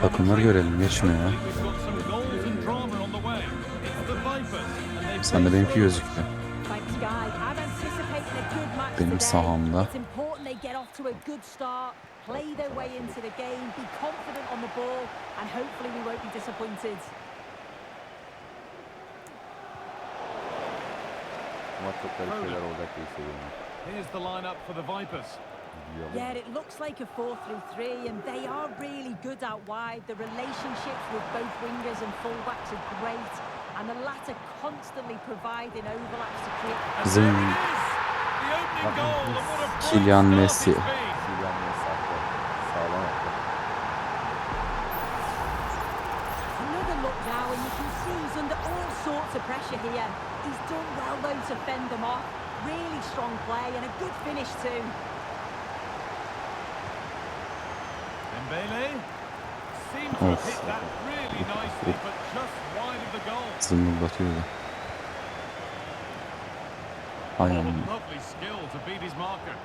Takımları görelim geçmiyor ya. Sen de benimki match Benim sahamda. It's important they get off to a good start, play their way into the game, be confident on the ball, and hopefully we won't be disappointed. Ama çok garip şeyler olacak diye hissediyorum. Here's the lineup for the Vipers. Gidiyor Yeah, it looks like a 4-3-3, and they are really good out wide. The relationships with both wingers and fullbacks are great, and the latter constantly providing overlaps to create. And Bizim there it is! The opening goal and what a bright Kylian Messi. Kylian Messi attı. Sağlam attı. Another look now, and you can see he's under all sorts of pressure here. He's done well, though, to fend them off. Really strong play and a good finish, too. To beat his marker.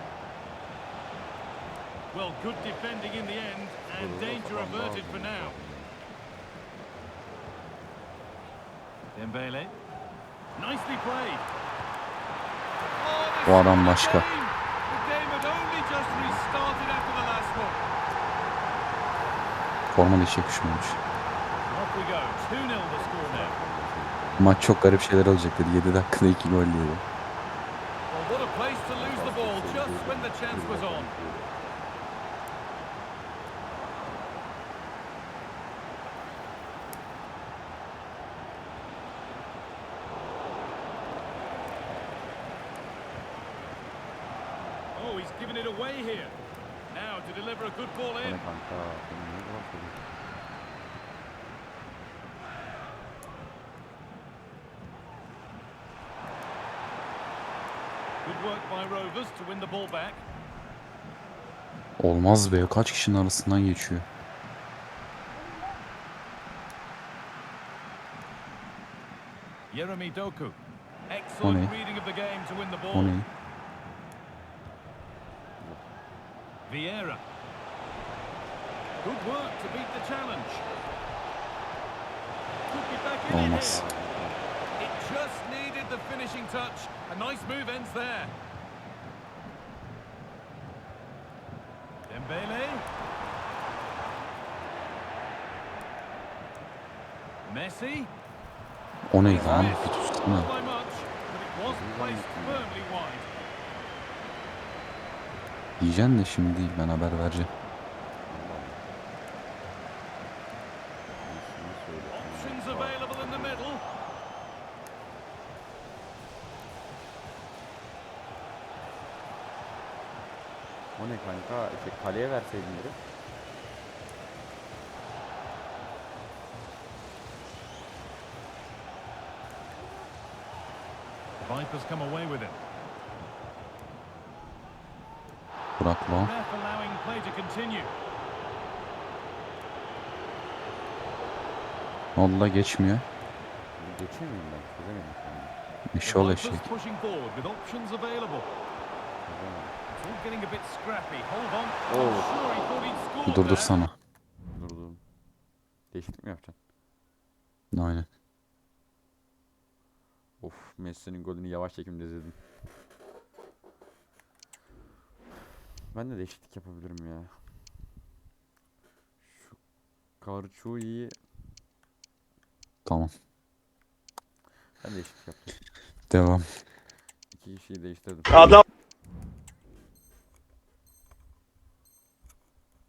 Well, good defending in the end, and danger averted for now. Dembele. Nicely played. Oh, Bu adam başka. The game had only just restarted after the. Forma da hiç yakışmamış. Off we go. 2-0 the score now. Maç çok garip şeyler olacak dedi. 7 dakikada 2 gol yedi. Oh, he's given it away here. Now to deliver a good ball in. ne kanka? Benim niye bu kadar kötü? Good work by Rovers to win the ball back. Olmaz be. Kaç kişinin arasından geçiyor. Yeremy Doku. O Excellent ne? reading of the game to win the O ball. ne? Vieira. Good work to beat the challenge. Could be back in it Olmaz. It just needed the finishing touch. A nice move ends there. Dembele. Messi. O ne lan? Bir tutsana. Yiyeceksin de şimdi değil. Ben haber vereceğim. Options available in the middle. O ne kanka? Şey, kaleye verseydin. The Vipers come away with it. Bırak lan. Ref allowing play to continue. Valla geçmiyor. Geçiyor muyum ben? Çözemedim anda. Eşol The eşek. Vipers pushing forward with options available. Çözemedim. It's all getting a bit scrappy. Hold on. Oh. I'm sure he thought he'd scored Dur dur there. sana. Durdum. Değişiklik mi yapacaksın? Aynen. Of Messi'nin golünü yavaş çekimde izledim. Ben de değişiklik yapabilirim ya. Şu Karçu'yu Tamam. ben değişiklik yaptım. Devam. İki kişiyi değiştirdim. Adam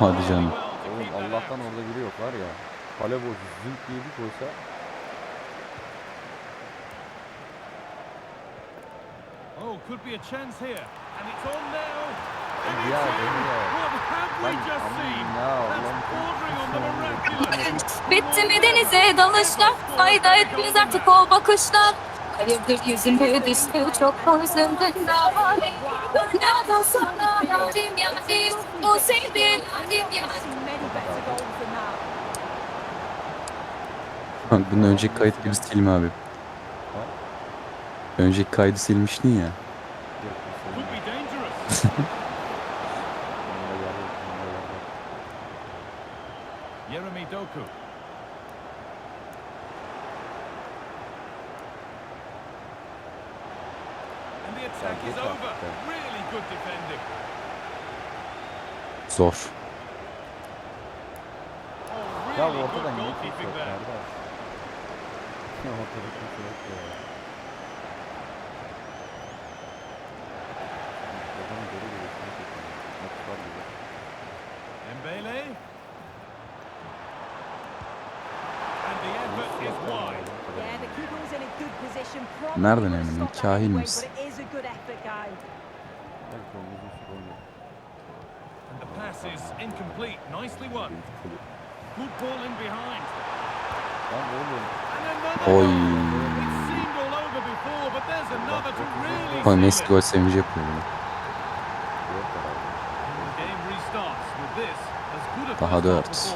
Hadi canım. Oğlum Allah'tan orada biri yok var ya. Kale boş zınk diye bir koysa Oh, could be a chance here. And it's on now. Ya dönüyor. What have we just seen? ya, That's bordering on the miraculous. Bitti mi denize dalışlar? Fayda etmez artık o bakışlar. Hayırdır yüzüme düştü çok üzüldün davali. Dünyadan sana yarim yarim. O sevdiğin yarim yarim. Bunun önceki kayıt gibi silme abi. Önceki kaydı silmiştin ya. Yok, bu Could senin. be dangerous. Bunda yer yok, bunda yer yok. Yeremy Doku. And the attack geç is over. artık. Really good defending. Zor. Oh, Ya ortada niye kimse yok kardeş? Ya ortada kimse yok ya. Adamı geri gelişine çekiyor. Maç var gibi. Dembele. And the effort is wide. Yeah, the keeper was in a good position. Nereden eminim? Kahin misin? But it is a good effort, guy. Belki onun uzun süre oynuyor. And the pass is Nicely won. Good ball in behind. And another Oy. goal. It seemed all over before, but there's another to really Bak seal Messi gol sevinci yapıyor Daha dört.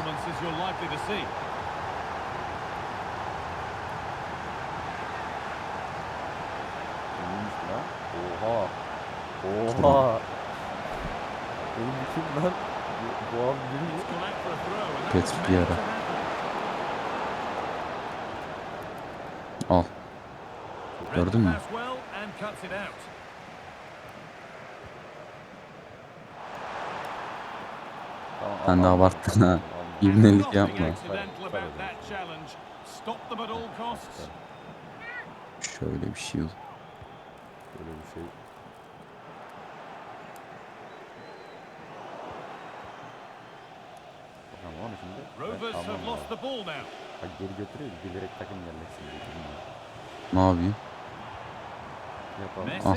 Oha. Oha. Oğlum kim lan? Bu, bu abi mi? Petr Vieira. Al. Gördün mü? Sen de abarttın ha. İbnelik yapma. Şöyle bir şey oldu. Böyle bir şey. Bakalım onu şimdi. Ben Rovers have lost the ball now. Bak geri götürüyor. Bilerek takım diye. bilmiyorum. Ne yapayım? Yapalım. Messi. Looks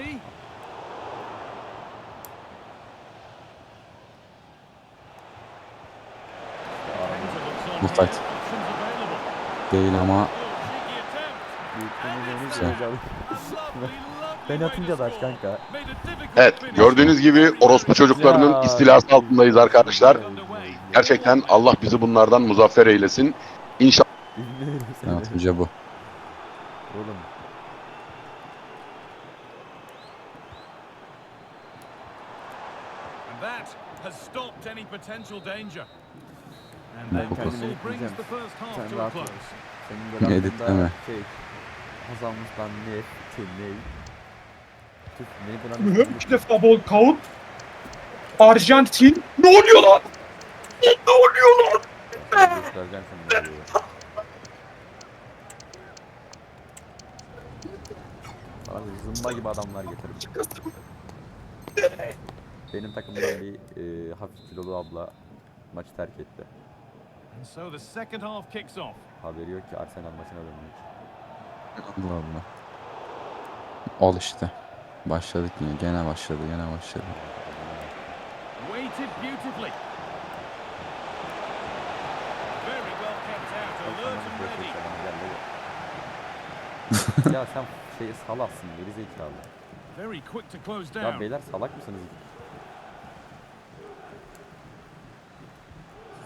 on Muhtaç. Değil ama Güzel. Ben atınca da aç kanka. Evet, gördüğünüz gibi orospu çocuklarının Ya. istilası altındayız arkadaşlar. Gerçekten Allah bizi bunlardan muzaffer eylesin. İnşallah Bilmiyorum ben seni. atınca bu. Oğlum. And that has stopped any potential danger. And Ben then kendimi whistle brings editleyeceğim. the first half Sen to a rahat ol. Senin böyle Editleme. aklında şey. Kazanmıştan ne? Şey ne? Tüh neydi lan? İki defa bol kaut. Arjantin. Ne oluyor lan? Ne oluyor lan? Göstereceğim sana ne. Bana bir zımba gibi adamlar getirdim. Benim takımdan bir e, hafif kilolu abla maçı terk etti. And so the second half kicks off. Haberi yok ki Arsenal maçına dönmüş. Allah Allah. Al işte. Başladık yine. Gene başladı. Gene başladı. Weighted beautifully. Ya sen şey salaksın geri zekalı. Very quick to close Ya down. beyler salak mısınız?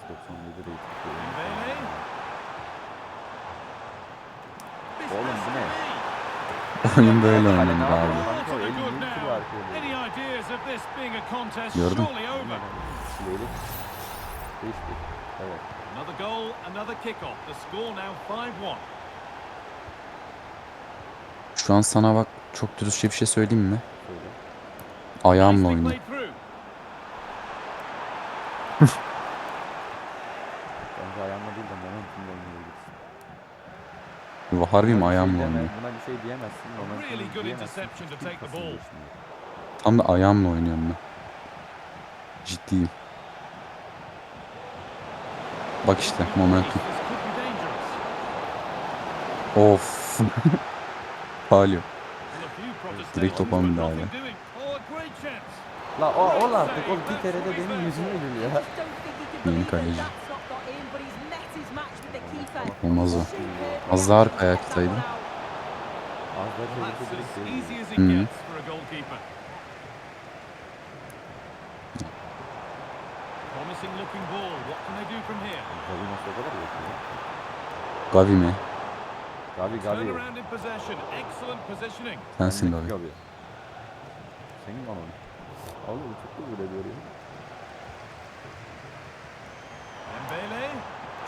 Siz 97 reyting Dembele. This Oğlum bu to ne? Oyun böyle oynanır abi. Gördüm. Değişti. Evet. Another goal, another kick-off. The score now 5-1. Şu an sana bak çok dürüstçe bir şey söyleyeyim mi? Ayağımla oynuyor. Bence ayağımla değil de momentumla oynayabilirsin. Bu harbi mi şey ayağımla oynuyor? Buna bir şey diyemezsin. Momentumla diyemezsin. Tam da ayağımla oynuyorum ben. Ciddiyim. Bak işte momentum. Of. Protestations, Direkt topa müdahale. La o ol artık oğlum bir kere de benim yüzüme gülüyor. Yeni kaleci. Olmaz o. Az daha arkaya out. Az daha çevirse direkt as değil. easy as it Mhm. gets for a goalkeeper. Promising looking ball. What can they do from here? Gavi nasıl o kadar? Gavi mi? Gavi Gavi. Turn around in possession. Excellent positioning. Sensin Bendeki Gavi. Senin ananı. Oğlum çok da böyle diyor ya.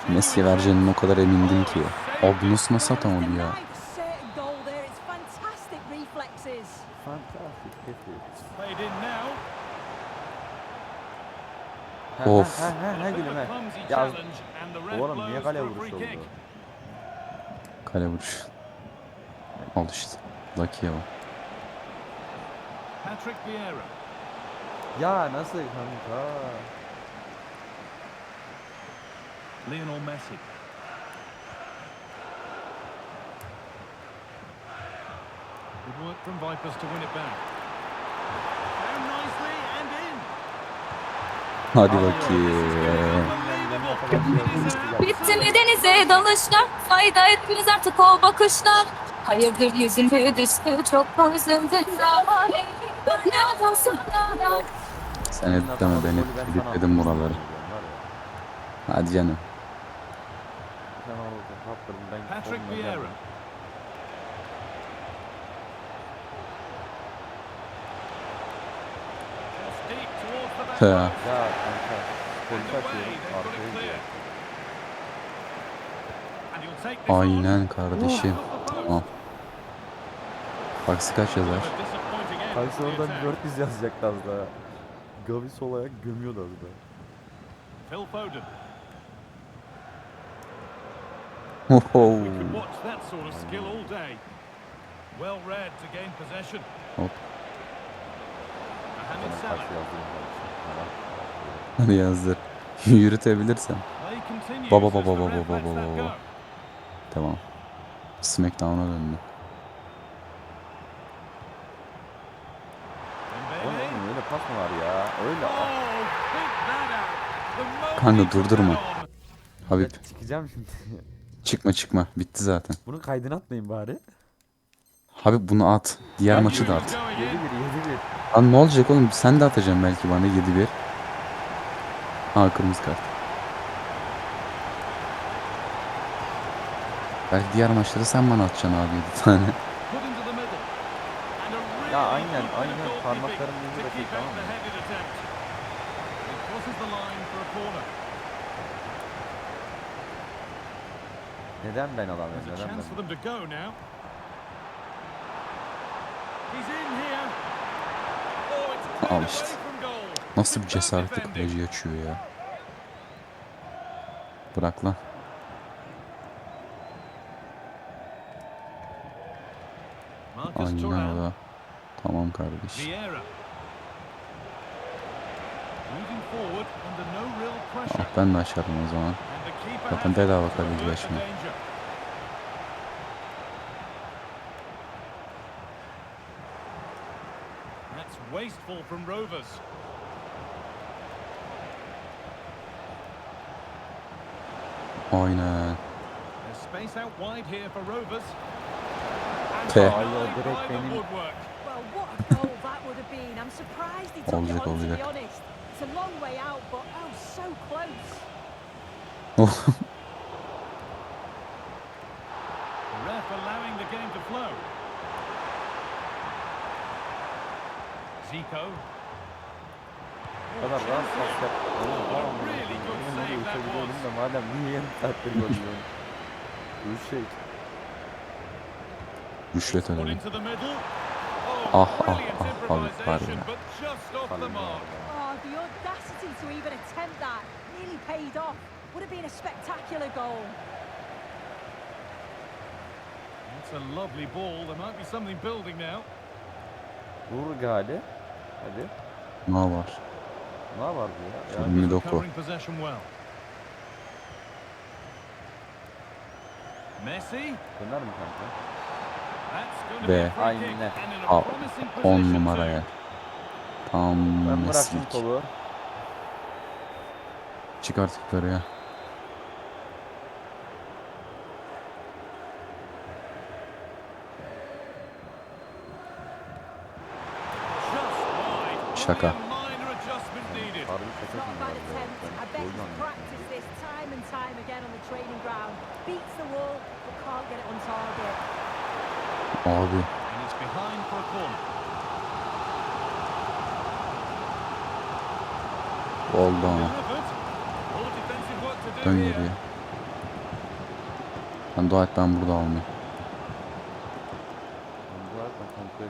Messi vereceğinden o kadar emindim ki. Abi bu nasıl nasıl atamadı ya? denied a certain goal there. It's fantastic reflexes. Fantastic. Fantastic. Played in now. Ha, Of. Ha A bit gülüm clumsy Ya oğlum niye kale vuruşu oldu? Kale vuruş. Al işte. Lucky'ye bak. Patrick Vieira. Ya nasıl kanka? Lionel Messi. Good work from Vipers to win it back. Down nicely and in. Hadi bakayım. Bitti mi denize dalışlar? Fayda etmez artık o bakışlar. Hayırdır yüzüme düştü çok zamanı. Dünyadan sonra. Sen editleme ben editledim buraları. Hadi canım. Patrick Vieira. geldim. Atıyorum. Arkaya gidiyor. Aynen kardeşim. Tamam. Faksi kaç yazar? The oradan attack. 400 yazacaktı az daha. Gavi sol ayak gömüyordu az daha. Phil Foden. Oho. Well read to gain possession. Hop. Tamam. Hadi yazdır. Yürütebilirsen. Baba, baba, baba, baba, baba, baba. Tamam. Smackdown'a döndü. Oğlum öyle pas mı var ya? Öyle. Oh, Kanka durdurma. Habib çıkacağım şimdi. çıkma çıkma. Bitti zaten. Bunun kaydını atmayın bari. Habib bunu at. Diğer maçı da at. going 7-1 in. 7-1. Lan ne olacak oğlum? Sen de atacaksın belki bana 7-1. Ha kırmızı kart. Belki diğer maçları sen bana atacaksın abi 7 tane. Ya aynen, aynen. Parmaklarım rakip, out tamam mı? Neden ben alamıyorum? Neden ben? Oh, Al işte. Nasıl bir defending. kaleci açıyor ya. Bırak lan. Aynen öyle. Tamam kardeş. Ah, ben de açarım o zaman. Zaten bedava kaleci danger. That's wasteful from Rovers. Aynen. There's space out wide here for Rovers. And Te. denied Ay, o by direkt the benim- woodwork. Well, what a goal that would have been. I'm surprised he took Olacak, olacak. honest. It's a long way out, but oh, so close. The ref allowing the game to flow. Zico. Bu kadar rahat pas yap. Oğlum What a tamam. really good Benim that uçabiliyorum da madem niye yarım saattir gol yiyorsun? Bu şey. Rüşvet. Ah, Oh, ah, brilliant ah, Habib var ya. Kalın mark. The audacity to even attempt that nearly paid off. Would have been a spectacular goal. That's a lovely ball. There might be something building now. Vur Gali. Hadi. Ne var? Ne var bu ya? ya 20 doku. Recovering possession well. Messi. döner mi kanka? That's going to Be. be a free kick Aynen. and in a Al. promising 10 position numaraya. Tam Ben kolu. Çık artık yukarıya. Şaka. Only a minor adjustment needed. Harbi It's şaka not a bad yapıyorlar ya. attempt. I Ben bet oyun he's anlatıyorum. practiced this time and time again on the training ground. Beats the wall, but can't get it on target. Abi And it's behind for a corner. oldu Dön geriye. Lan dua et ben burada almayayım. Ben arada kontrole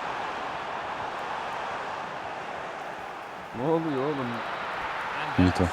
Ne oluyor oğlum? Finito.